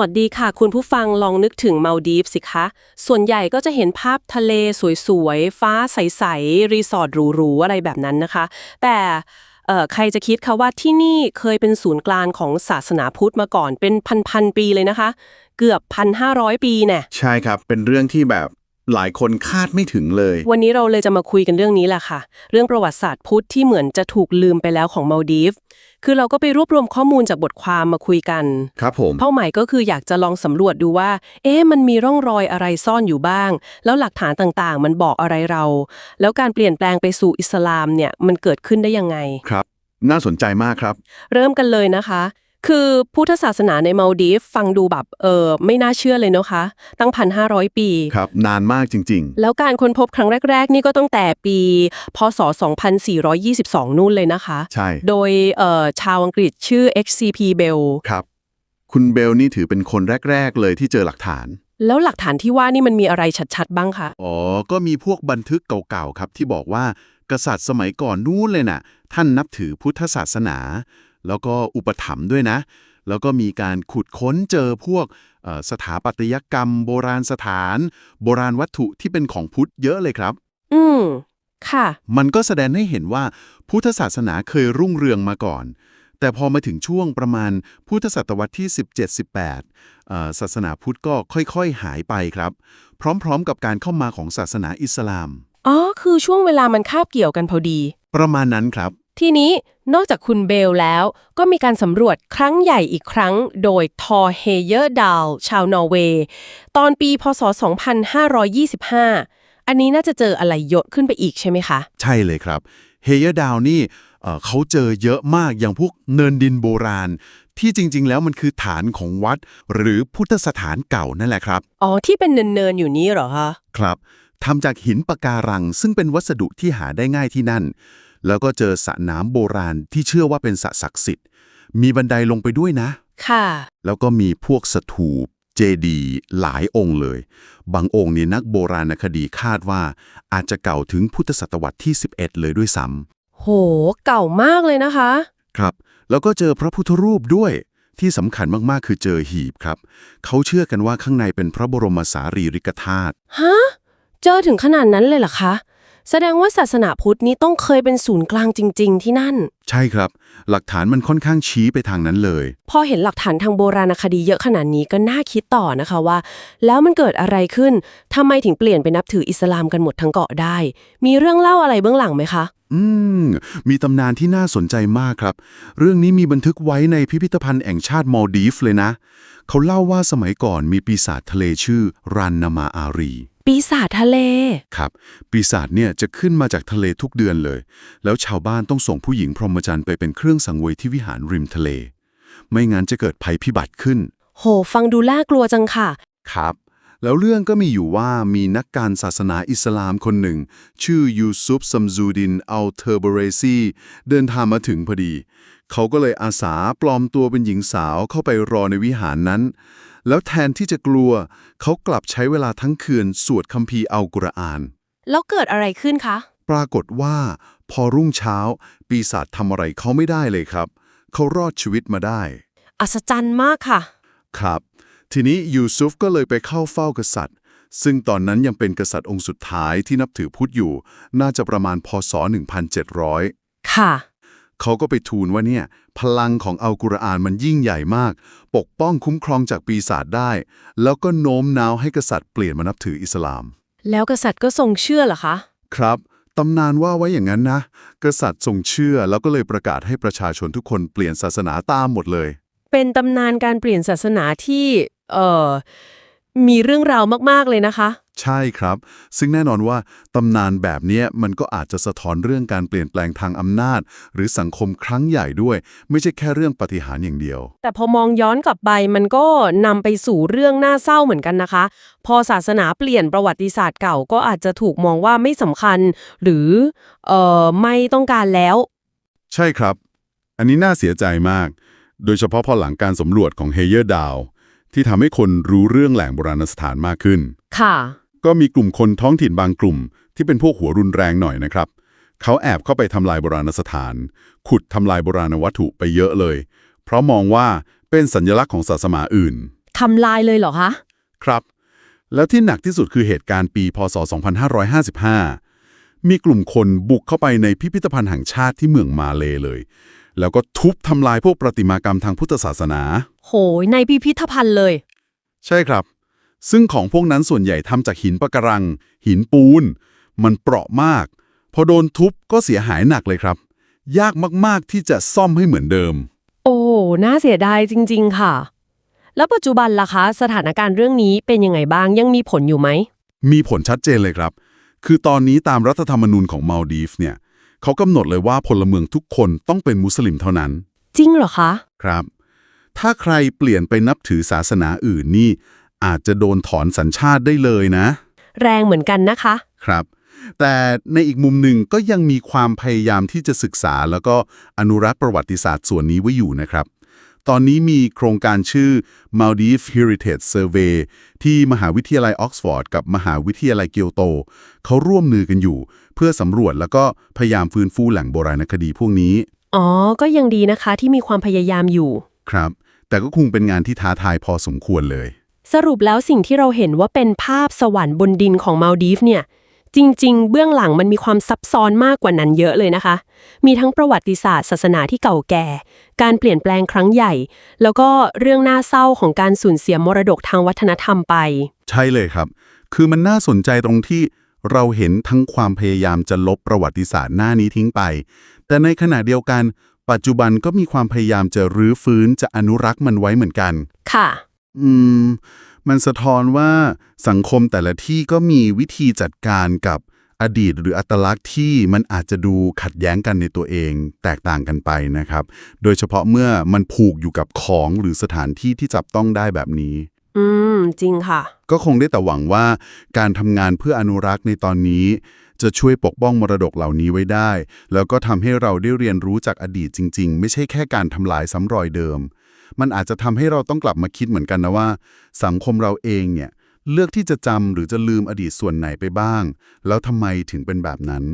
วัสดีค่ะ คุณผู้ฟังลองนึกถึงมาลดีฟสิคะ ส่วนใหญ่ก็จะเห็นภาพทะเลสวยๆ ฟ้าใสๆ รีสอร์ทหรูๆ อะไรแบบนั้นนะคะ แต่เออใครจะคิดคะว่าที่นี่เคยเป็นศูนย์กลางของศาสนาพุทธมาก่อนเป็นพันๆปีเลยนะคะ เกือบ 1,500 ปีเนี่ยใช่ครับ เป็นเรื่องที่แบบ หลายคนคาดไม่ถึงเลย วันนี้เราเลยจะมาคุยกันเรื่องนี้แหละค่ะ เรื่องประวัติศาสตร์พุทธที่เหมือนจะถูกลืมไปแล้วของมาลดีฟ คือเราก็ไปรวบรวมข้อมูลจากบทความมาคุยกัน ครับผม เป้าหมายก็คืออยากจะลองสำรวจดูว่า เอ๊ะมันมีร่องรอยอะไรซ่อนอยู่บ้าง แล้วหลักฐานต่างๆ มันบอกอะไรเรา แล้วการเปลี่ยนแปลงไปสู่อิสลามเนี่ยมันเกิดขึ้นได้ยังไง ครับ น่าสนใจมากครับ เริ่มกันเลยนะคะ คือพุทธศาสนาในมาลดีฟฟังดูแบบเออไม่น่าเชื่อเลยเนอะคะตั้งพันห้าร้อยปี ครับ นานมากจริง แล้วการค้นพบครั้งแรก ๆ นี่ก็ตั้งแต่ปีพศ 2422 นู่นเลยนะคะ ๆ ใช่ โดยเอ่อชาวอังกฤษชื่อ XCP Bell ครับ คุณเบลนี่ถือเป็นคนแรก ๆ เลยที่เจอหลักฐาน แล้วหลักฐานที่ว่านี่มันมีอะไรชัดๆ บ้างคะ อ๋อ ก็มีพวกบันทึกเก่าๆ ครับ ที่บอกว่ากษัตริย์สมัยก่อนนู้นเลยน่ะ ท่านนับถือพุทธศาสนา แล้วก็อุปถัมภ์ด้วยนะ แล้วก็มีการขุดค้นเจอพวกเอ่อสถาปัตยกรรม โบราณสถาน โบราณวัตถุที่เป็นของพุทธเยอะเลยครับ อืมค่ะ มันก็แสดงให้เห็นว่าพุทธศาสนาเคยรุ่งเรืองมาก่อน แต่พอมาถึงช่วงประมาณพุทธศตวรรษที่ 17-18เอ่อศาสนาพุทธก็ค่อยๆหายไปครับ พร้อมๆกับการเข้ามาของศาสนาอิสลาม อ๋อ คือช่วงเวลามันคาบเกี่ยวกันพอดี ประมาณนั้นครับ ทีนี้ นอกจากคุณเบลแล้ว ก็มีการสำรวจครั้งใหญ่อีกครั้ง โดยทอเฮเยอร์ดาวชาวนอร์เวย์ ตอนปีพศ 2525 อันนี้น่าจะเจออะไรเยอะขึ้นไปอีกใช่ไหมคะ ใช่เลยครับเฮเยอร์ดาวนี่เอ่อเขาเจอเยอะมากอย่างพวกเนินดินโบราณ ที่จริง ๆ แล้วมันคือฐานของวัด หรือพุทธสถานเก่านั่นแหละครับ อ๋อ ที่เป็นเนินๆอยู่นี้เหรอคะ ครับทำจากหินปะการังซึ่งเป็นวัสดุที่หาได้ง่ายที่นั่น แล้วก็เจอสระน้ำโบราณที่เชื่อว่าเป็นสระศักดิ์สิทธิ์ มีบันไดลงไปด้วยนะ ค่ะ แล้วก็มีพวกสถูปเจดีย์หลายองค์เลย บางองค์เนี่ยนักโบราณคดีคาดว่า อาจจะเก่าถึงพุทธศตวรรษที่ 11 เลยด้วยซ้โห เก่ามากเลยนะคะำครับ แล้วก็เจอพระพุทธรูปด้วย ที่สำคัญมากๆ คือเจอหีบครับ เขาเชื่อกันว่าข้างในเป็นพระบรมสารีริกธาตุ ฮะ เจอถึงขนาดนั้นเลยเหรอคะ แสดงว่าศาสนาพุทธนี้ต้องเคยเป็นศูนย์กลางจริง ๆ ที่นั่น ใช่ครับ หลักฐานมันค่อนข้างชี้ไปทางนั้นเลย พอเห็นหลักฐานทางโบราณคดีเยอะขนาดนี้ก็น่าคิดต่อนะคะว่า แล้วมันเกิดอะไรขึ้นทำไมถึงเปลี่ยนไปนับถืออิสลามกันหมดทั้งเกาะได้ มีเรื่องเล่าอะไรเบื้องหลังไหมคะ อืม มีตำนานที่น่าสนใจมากครับ เรื่องนี้มีบันทึกไว้ในพิพิธภัณฑ์แห่งชาติมอลดีฟเลยนะ เขาเล่าว่าสมัยก่อนมีปีศาจทะเลชื่อรันนามาอารี ปีศาจทะเล ครับ ปีศาจเนี่ยจะขึ้นมาจากทะเลทุกเดือนเลย แล้วชาวบ้านต้องส่งผู้หญิงพรหมจรรย์ไปเป็นเครื่องสังเวยที่วิหารริมทะเล ไม่งั้นจะเกิดภัยพิบัติขึ้น โห ฟังดูน่ากลัวจังค่ะ ครับ แล้วเรื่องก็มีอยู่ว่ามีนักการศาสนาอิสลามคนหนึ่ง ชื่อยูซุปซัมซูดินอัลเทอร์เบเรซีเดินทางมาถึงพอดี เขาก็เลยอาสาปลอมตัวเป็นหญิงสาวเข้าไปรอในวิหารนั้น แล้วแทนที่จะกลัว เขากลับใช้เวลาทั้งคืนสวดคัมภีร์อัลกุรอาน แล้วเกิดอะไรขึ้นคะ ปรากฏว่า พอรุ่งเช้า ปีศาจทำอะไรเขาไม่ได้เลยครับ เขารอดชีวิตมาได้ อัศจรรย์มากค่ะ ครับ ทีนี้ยูซุฟก็เลยไปเข้าเฝ้ากษัตริย์ ซึ่งตอนนั้นยังเป็นกษัตริย์องค์สุดท้ายที่นับถือพุทธอยู่ น่าจะประมาณพศ 1700 ค่ะ เขาก็ไปทูลว่าเนี่ย พลังของอัลกุรอานมันยิ่งใหญ่มาก ปกป้องคุ้มครองจากปีศาจได้ แล้วก็โน้มน้าวให้กษัตริย์เปลี่ยนมานับถืออิสลาม แล้วกษัตริย์ก็ทรงเชื่อเหรอคะ ครับตำนานว่าไว้อย่างนั้นนะ กษัตริย์ทรงเชื่อแล้วก็เลยประกาศให้ประชาชนทุกคนเปลี่ยนศาสนาตามหมดเลย เป็นตำนานการเปลี่ยนศาสนาที่ เอ่อ มีเรื่องราวมาก ๆ เลยนะคะ ใช่ครับ ซึ่งแน่นอนว่าตำนานแบบเนี้ยมันก็อาจจะสะท้อนเรื่องการเปลี่ยนแปลงทางอำนาจ หรือสังคมครั้งใหญ่ด้วย ไม่ใช่แค่เรื่องปาฏิหารย์อย่างเดียว แต่พอมองย้อนกลับไปมันก็นำไปสู่เรื่องน่าเศร้าเหมือนกันนะคะ พอศาสนาเปลี่ยนประวัติศาสตร์เก่าก็อาจจะถูกมองว่าไม่สำคัญ หรือเอ่อไม่ต้องการแล้ว ใช่ครับ อันนี้น่าเสียใจมาก โดยเฉพาะพอหลังการสำรวจของเฮเยอร์ดาว ที่ทำให้คนรู้เรื่องแหล่งโบราณสถานมากขึ้น ค่ะ ก็มีกลุ่มคนท้องถิ่นบางกลุ่ม ที่เป็นพวกหัวรุนแรงหน่อยนะครับ เขาแอบเข้าไปทำลายโบราณสถาน ขุดทำลายโบราณวัตถุไปเยอะเลย เพราะมองว่าเป็นสัญลักษณ์ของศาสนาอื่น ทำลายเลยเหรอคะ ครับ แล้วที่หนักที่สุดคือเหตุการณ์ปี พศ 2555 มีกลุ่มคนบุกเข้าไปในพิพิธภัณฑ์แห่งชาติที่เมืองมาเลเลย แล้วก็ทุบทำลายพวกประติมากรรมทางพุทธศาสนา โหยในพิพิธภัณฑ์เลย ใช่ครับ ซึ่งของพวกนั้นส่วนใหญ่ทำจากหินปะการัง หินปูน มันเปราะมาก พอโดนทุบก็เสียหายหนักเลยครับ ยากมากๆที่จะซ่อมให้เหมือนเดิม โอ้ น่าเสียดายจริง ๆ ค่ะ แล้วปัจจุบันล่ะคะ สถานการณ์เรื่องนี้เป็นยังไงบ้างยังมีผลอยู่ไหม มีผลชัดเจนเลยครับ คือตอนนี้ตามรัฐธรรมนูญของมาลดีฟเนี่ย เขากำหนดเลยว่าพลเมืองทุกคนต้องเป็นมุสลิมเท่านั้น จริงเหรอคะ ครับ ถ้าใครเปลี่ยนไปนับถือศาสนาอื่นนี่ อาจจะโดนถอนสัญชาติได้เลยนะ แรงเหมือนกันนะคะ ครับ แต่ในอีกมุมหนึ่งก็ยังมีความพยายามที่จะศึกษาแล้วก็อนุรักษ์ประวัติศาสตร์ส่วนนี้ไว้อยู่นะครับ ตอนนี้มีโครงการชื่อ Maldives Heritage Survey ที่มหาวิทยาลัยออกซฟอร์ดกับมหาวิทยาลัยเกียวโต เขาร่วมมือกันอยู่ เพื่อสำรวจแล้วก็พยายามฟื้นฟูแหล่งโบราณคดีพวกนี้ อ๋อ ก็ยังดีนะคะที่มีความพยายามอยู่ ครับ แต่ก็คงเป็นงานที่ท้าทายพอสมควรเลย สรุปแล้วสิ่งที่เราเห็นว่าเป็นภาพสวรรค์บนดินของมาลดีฟเนี่ย จริง ๆ เบื้องหลังมันมีความซับซ้อนมากกว่านั้นเยอะเลยนะคะ มีทั้งประวัติศาสตร์ศาสนาที่เก่าแก่ การเปลี่ยนแปลงครั้งใหญ่ แล้วก็เรื่องน่าเศร้าของการสูญเสียมรดกทางวัฒนธรรมไป ใช่เลยครับ คือมันน่าสนใจตรงที่เราเห็นทั้งความพยายามจะลบประวัติศาสตร์หน้านี้ทิ้งไป แต่ในขณะเดียวกัน ปัจจุบันก็มีความพยายามจะรื้อฟื้นจะอนุรักษ์มันไว้เหมือนกัน ค่ะ อืม มันสะท้อนว่าสังคมแต่ละที่ก็มีวิธีจัดการกับอดีตหรืออัตลักษณ์ที่มันอาจจะดูขัดแย้งกันในตัวเองแตกต่างกันไปนะครับ โดยเฉพาะเมื่อมันผูกอยู่กับของหรือสถานที่ที่จับต้องได้แบบนี้ อืม จริงค่ะ ก็คงได้แต่หวังว่าการทำงานเพื่ออนุรักษ์ในตอนนี้ จะช่วยปกป้องมรดกเหล่านี้ไว้ได้ แล้วก็ทำให้เราได้เรียนรู้จากอดีตจริง ๆ ไม่ใช่แค่การทำลายซ้ำรอยเดิม มันอาจจะทำให้เราต้องกลับมาคิดเหมือนกันนะว่า สังคมเราเองเนี่ยเลือกที่จะจำหรือจะลืมอดีตส่วนไหนไปบ้าง แล้วทำไมถึงเป็นแบบนั้น